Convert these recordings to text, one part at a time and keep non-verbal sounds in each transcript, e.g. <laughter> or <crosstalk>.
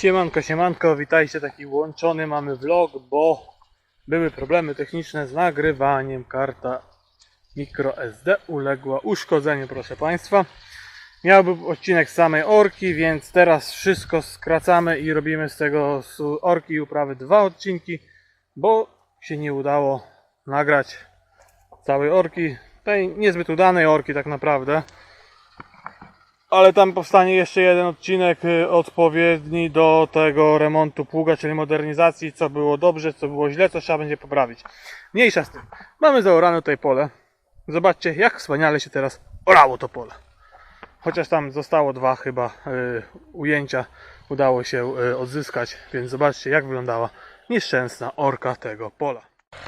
Siemanko, siemanko, witajcie, taki łączony mamy vlog, bo były problemy techniczne z nagrywaniem, karta microSD uległa uszkodzeniu, proszę Państwa. Miał być odcinek samej orki, więc teraz wszystko skracamy i robimy z tego z orki i uprawy dwa odcinki, bo się nie udało nagrać całej orki, tej niezbyt udanej orki tak naprawdę. Ale tam powstanie jeszcze jeden odcinek y, odpowiedni do tego remontu pługa, czyli modernizacji, co było dobrze, co było źle, co trzeba będzie poprawić. Mniejsza z tym. Mamy zaorane tutaj pole. Zobaczcie, jak wspaniale się teraz orało to pole. Chociaż tam zostało dwa chyba y, ujęcia, udało się y, odzyskać, więc zobaczcie, jak wyglądała nieszczęsna orka tego pola.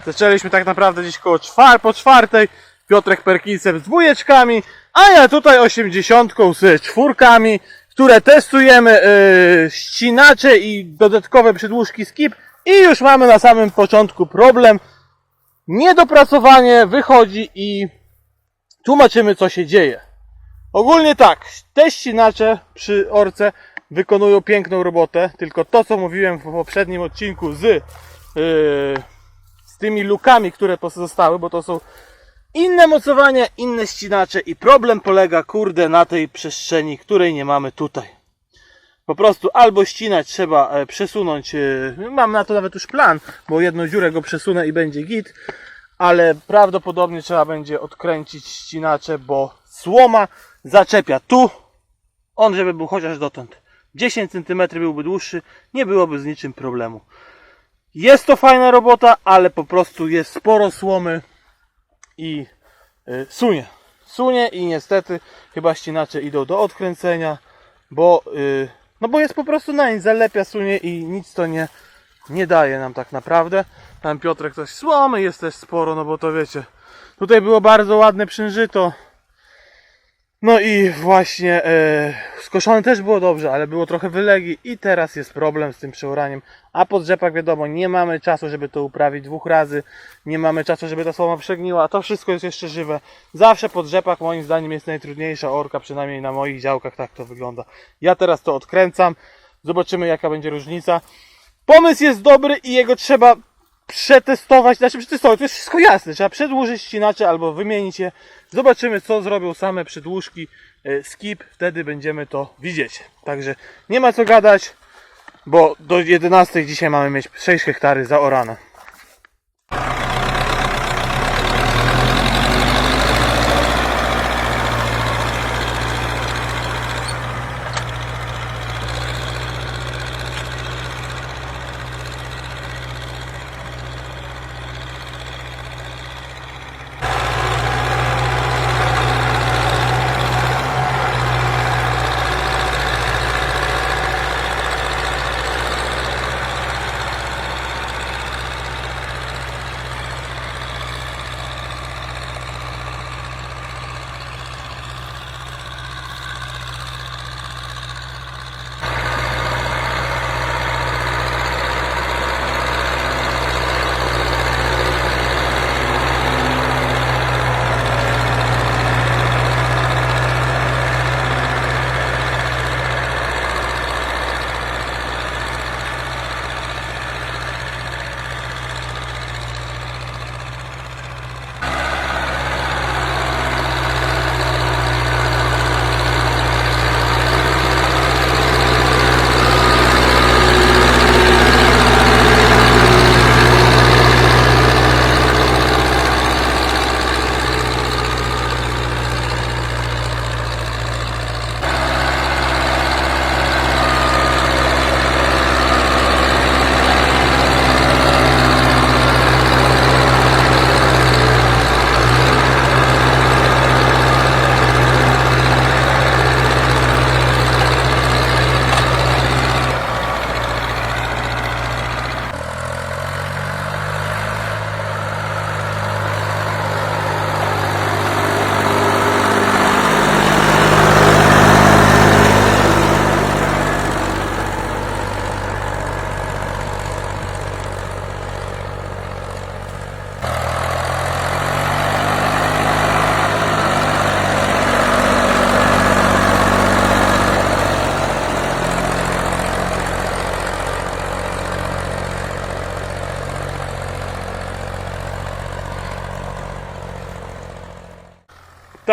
Zaczęliśmy tak naprawdę gdzieś koło czwar, po czwartej. Piotrek Perkinsem z dwójeczkami, a ja tutaj osiemdziesiątką z czwórkami, które testujemy yy, ścinacze i dodatkowe przedłużki skip i już mamy na samym początku problem. Niedopracowanie wychodzi i tłumaczymy co się dzieje. Ogólnie tak, te ścinacze przy orce wykonują piękną robotę, tylko to co mówiłem w poprzednim odcinku z, yy, z tymi lukami, które pozostały, bo to są inne mocowania, inne ścinacze i problem polega kurde na tej przestrzeni, której nie mamy tutaj. Po prostu albo ścinać trzeba e, przesunąć, e, mam na to nawet już plan, bo jedną dziurę go przesunę i będzie git, ale prawdopodobnie trzeba będzie odkręcić ścinacze, bo słoma zaczepia tu, on żeby był chociaż dotąd 10 cm byłby dłuższy, nie byłoby z niczym problemu. Jest to fajna robota, ale po prostu jest sporo słomy, i y, sunie. Sunie i niestety chyba ścinacze idą do odkręcenia, bo, y, no bo jest po prostu na zalepia sunie i nic to nie, nie daje nam tak naprawdę. Tam Piotrek coś słomy jest też sporo, no bo to wiecie, tutaj było bardzo ładne przynżyto. No i właśnie e, skoszone też było dobrze, ale było trochę wylegi i teraz jest problem z tym przeoraniem. A po drzepach wiadomo, nie mamy czasu, żeby to uprawić dwóch razy, nie mamy czasu, żeby ta słoma przegniła, to wszystko jest jeszcze żywe. Zawsze po drzepach moim zdaniem jest najtrudniejsza orka, przynajmniej na moich działkach tak to wygląda. Ja teraz to odkręcam, zobaczymy jaka będzie różnica. Pomysł jest dobry i jego trzeba przetestować, znaczy przetestować, to jest wszystko jasne, trzeba przedłużyć ścinacze albo wymienić je. Zobaczymy co zrobią same przedłużki e, skip, wtedy będziemy to widzieć. Także nie ma co gadać, bo do 11 dzisiaj mamy mieć 6 hektary zaorane.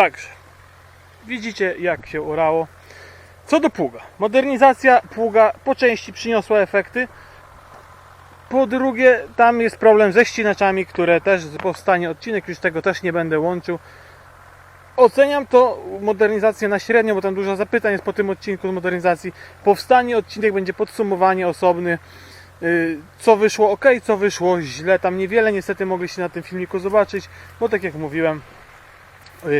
Także, widzicie jak się orało. Co do pługa. Modernizacja pługa po części przyniosła efekty. Po drugie, tam jest problem ze ścinaczami, które też powstanie odcinek, już tego też nie będę łączył. Oceniam to modernizację na średnio, bo tam dużo zapytań jest po tym odcinku z modernizacji. Powstanie odcinek będzie podsumowanie osobny. yy, Co wyszło ok, co wyszło źle. Tam niewiele niestety mogliście na tym filmiku zobaczyć, bo tak jak mówiłem,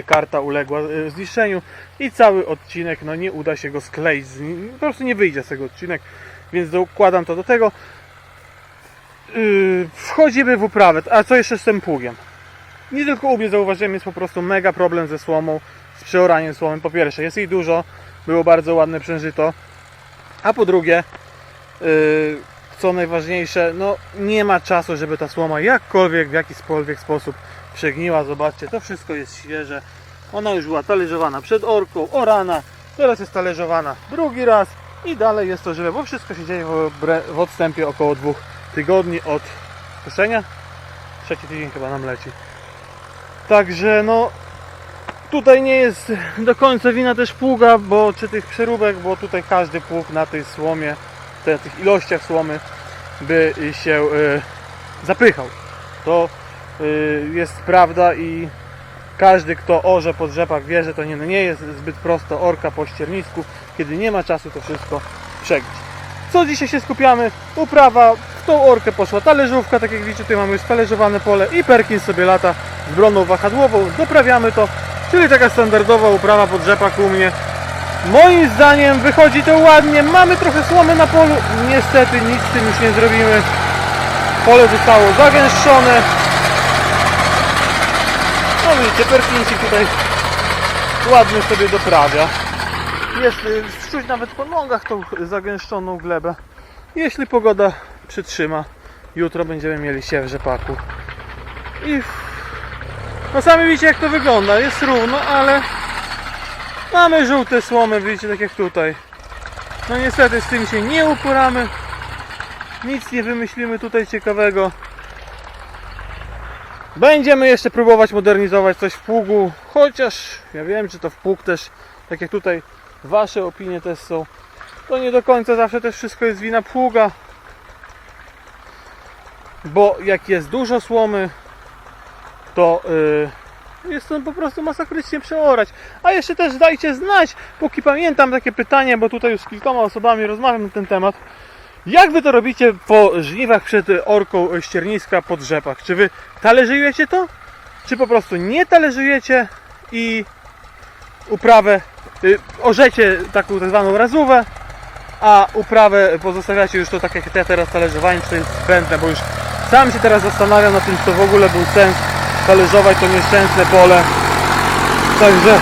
karta uległa yy, zniszczeniu i cały odcinek, no nie uda się go skleić. Po prostu nie wyjdzie z tego odcinek, więc dokładam to do tego. Yy, Wchodzimy w uprawę. A co jeszcze z tym pługiem? Nie tylko u mnie zauważyłem, jest po prostu mega problem ze słomą, z przeoraniem słomy. Po pierwsze, jest jej dużo, było bardzo ładne przężyto. A po drugie, co najważniejsze, no nie ma czasu, żeby ta słoma jakkolwiek, w jakikolwiek sposób przegniła. Zobaczcie, to wszystko jest świeże. Ona już była talerzowana przed orką, orana, teraz jest talerzowana drugi raz i dalej jest to żywe, bo wszystko się dzieje w, odstępie około dwóch tygodni od koszenia. Trzeci tydzień chyba nam leci. Także no tutaj nie jest do końca wina też pługa, bo czy tych przeróbek, bo tutaj każdy pług na tej słomie, te, tych ilościach słomy by się e, zapychał. To jest prawda i każdy kto orze po drzepach wie, że to nie, nie jest zbyt prosto orka po ściernisku, kiedy nie ma czasu to wszystko przegnić. Co dzisiaj się skupiamy? Uprawa, w tą orkę poszła talerzówka, tak jak widzicie tutaj mamy już talerzowane pole i Perkins sobie lata z broną wahadłową, doprawiamy to, czyli taka standardowa uprawa po drzepach u mnie. Moim zdaniem wychodzi to ładnie, mamy trochę słomy na polu, niestety nic z tym już nie zrobimy. Pole zostało zagęszczone. No widzicie, Perkinsik tutaj ładnie sobie doprawia. Jest czuć nawet po nogach tą zagęszczoną glebę. Jeśli pogoda przytrzyma, jutro będziemy mieli siew rzepaku. I no sami widzicie jak to wygląda. Jest równo, ale mamy żółte słomy, widzicie tak jak tutaj. No niestety z tym się nie uporamy. Nic nie wymyślimy tutaj ciekawego. Będziemy jeszcze próbować modernizować coś w pługu, chociaż ja wiem, że to w pług też, tak jak tutaj Wasze opinie też są, to nie do końca zawsze też wszystko jest wina pługa, bo jak jest dużo słomy, to yy, jest to po prostu masakrycznie przeorać. A jeszcze też dajcie znać, póki pamiętam takie pytanie, bo tutaj już z kilkoma osobami rozmawiam na ten temat. Jak wy to robicie po żniwach przed orką ścierniska po drzepach? Czy wy talerzujecie to? Czy po prostu nie talerzujecie i uprawę y, orzecie taką tak zwaną razówę, a uprawę pozostawiacie już to tak jak ja teraz talerzowałem, czy to jest zbędne, bo już sam się teraz zastanawiam na tym, czy to w ogóle był sens talerzować to nieszczęsne pole. Także,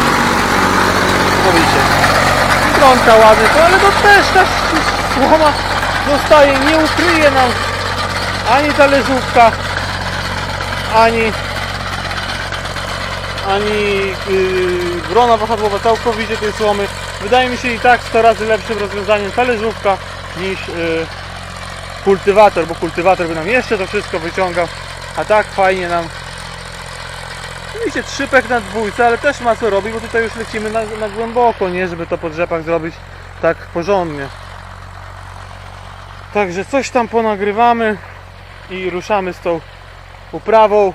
widzicie, stronka ładnie, to, ale to też ta słoma zostaje, nie ukryje nam ani talerzówka, ani ani yy, brona wahadłowa całkowicie tej słomy. Wydaje mi się i tak 100 razy lepszym rozwiązaniem talerzówka niż yy, kultywator, bo kultywator by nam jeszcze to wszystko wyciągał, a tak fajnie nam Oczywiście trzypek na dwójce, ale też ma co robić, bo tutaj już lecimy na, na głęboko, nie żeby to po drzepach zrobić tak porządnie. Także coś tam ponagrywamy i ruszamy z tą uprawą.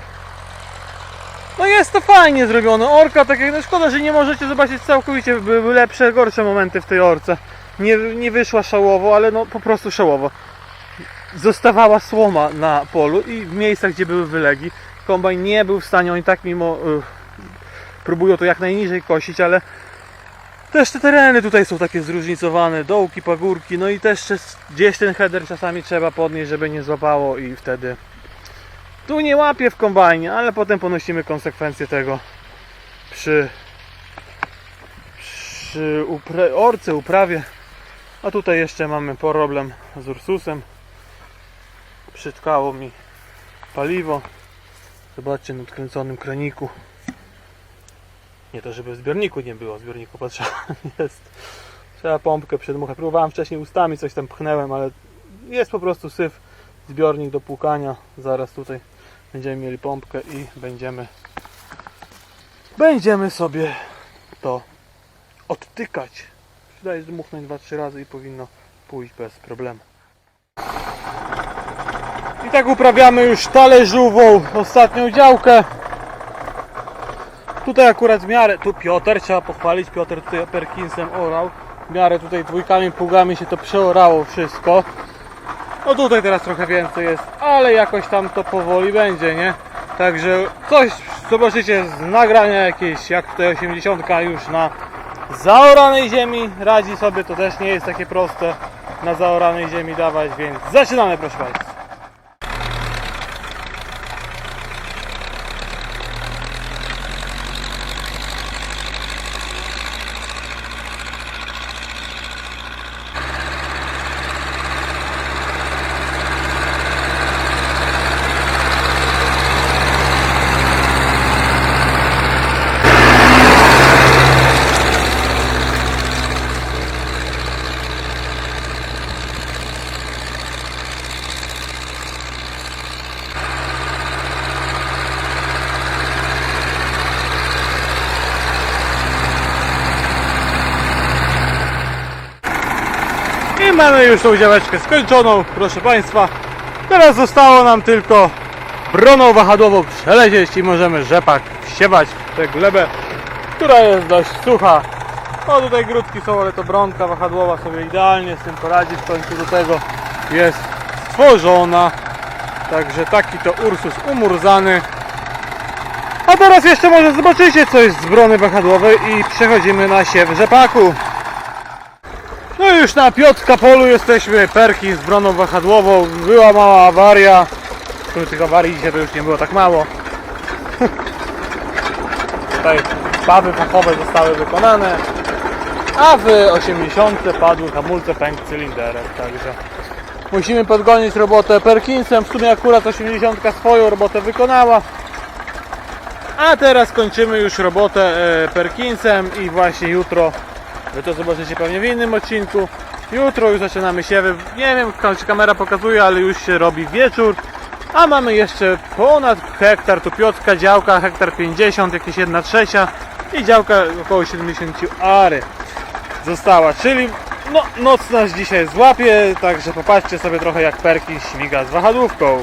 No jest to fajnie zrobione. Orka, tak jak no szkoda, że nie możecie zobaczyć całkowicie, były lepsze, gorsze momenty w tej orce. Nie, nie wyszła szałowo, ale no po prostu szałowo. Zostawała słoma na polu i w miejscach, gdzie były wylegi. Kombajn nie był w stanie, oni tak mimo... y, próbują to jak najniżej kosić, ale też te tereny tutaj są takie zróżnicowane, dołki, pagórki, no i też gdzieś ten header czasami trzeba podnieść, żeby nie złapało i wtedy tu nie łapie w kombajnie, ale potem ponosimy konsekwencje tego przy, przy upra- orce, uprawie. A tutaj jeszcze mamy problem z Ursusem. Przytkało mi paliwo. Zobaczcie na odkręconym kraniku. Nie to, żeby w zbiorniku nie było, w zbiorniku patrzałem <laughs> jest. Trzeba pompkę przedmuchać. Próbowałem wcześniej ustami, coś tam pchnęłem, ale jest po prostu syf, zbiornik do płukania. Zaraz tutaj będziemy mieli pompkę i będziemy będziemy sobie to odtykać. Przydaje dmuchnąć 2-3 razy i powinno pójść bez problemu. I tak uprawiamy już talerzową ostatnią działkę. Tutaj akurat w miarę, tu Piotr, trzeba pochwalić, Piotr tutaj Perkinsem orał. W miarę tutaj dwójkami, pługami się to przeorało wszystko. No tutaj teraz trochę więcej jest, ale jakoś tam to powoli będzie, nie? Także coś zobaczycie z nagrania jakieś, jak tutaj 80 już na zaoranej ziemi radzi sobie, to też nie jest takie proste na zaoranej ziemi dawać, więc zaczynamy proszę Państwa. Mamy już tą działeczkę skończoną, proszę Państwa. Teraz zostało nam tylko broną wahadłową przelecieć i możemy rzepak wsiewać w tę glebę, która jest dość sucha. No tutaj grudki są, ale to bronka wahadłowa sobie idealnie z tym poradzi. W końcu do tego jest stworzona. Także taki to Ursus umurzany. A teraz jeszcze może zobaczycie coś z brony wahadłowej i przechodzimy na siew rzepaku. No już na Piotrka polu jesteśmy, perki z broną wahadłową, była mała awaria, tu tych awarii dzisiaj to już nie było tak mało. <laughs> Tutaj spawy fachowe zostały wykonane, a w 80 padły hamulce pęk cylinderek, także musimy podgonić robotę Perkinsem, w sumie akurat 80 swoją robotę wykonała. A teraz kończymy już robotę e, Perkinsem i właśnie jutro Wy to zobaczycie pewnie w innym odcinku. Jutro już zaczynamy siewy. Nie wiem, czy kamera pokazuje, ale już się robi wieczór. A mamy jeszcze ponad hektar, tu Piotrka działka, hektar 50, jakieś 1 trzecia i działka około 70 ary została, czyli no, noc nas dzisiaj złapie, także popatrzcie sobie trochę jak Perkin śmiga z wahadłówką.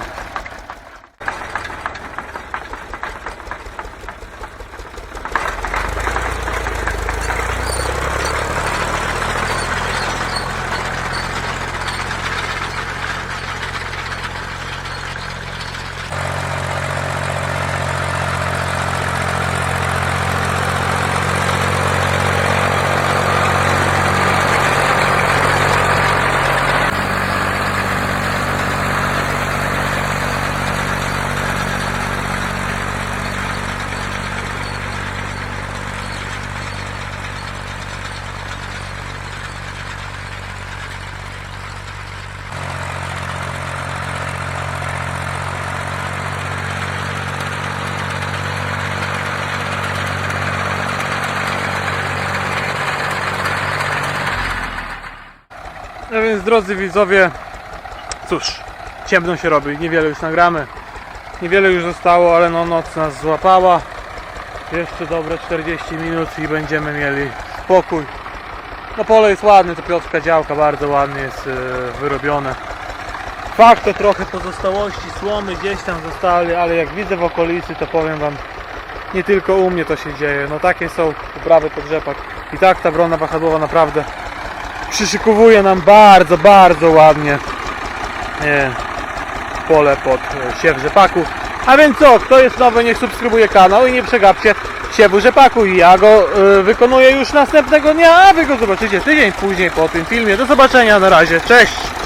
No więc drodzy widzowie, cóż, ciemno się robi, niewiele już nagramy. Niewiele już zostało, ale no noc nas złapała. Jeszcze dobre 40 minut i będziemy mieli spokój. No pole jest ładne, to Piotrka działka bardzo ładnie jest e, wyrobione. Fakt to trochę pozostałości słomy gdzieś tam zostali, ale jak widzę w okolicy to powiem wam nie tylko u mnie to się dzieje. No takie są uprawy pod rzepak. I tak ta brona wahadłowa naprawdę przyszykowuje nam bardzo, bardzo ładnie pole pod e, siew rzepaku. A więc co, kto jest nowy, niech subskrybuje kanał i nie przegapcie siewu rzepaku. I ja go e, wykonuję już następnego dnia, a wy go zobaczycie tydzień później po tym filmie. Do zobaczenia, na razie, cześć!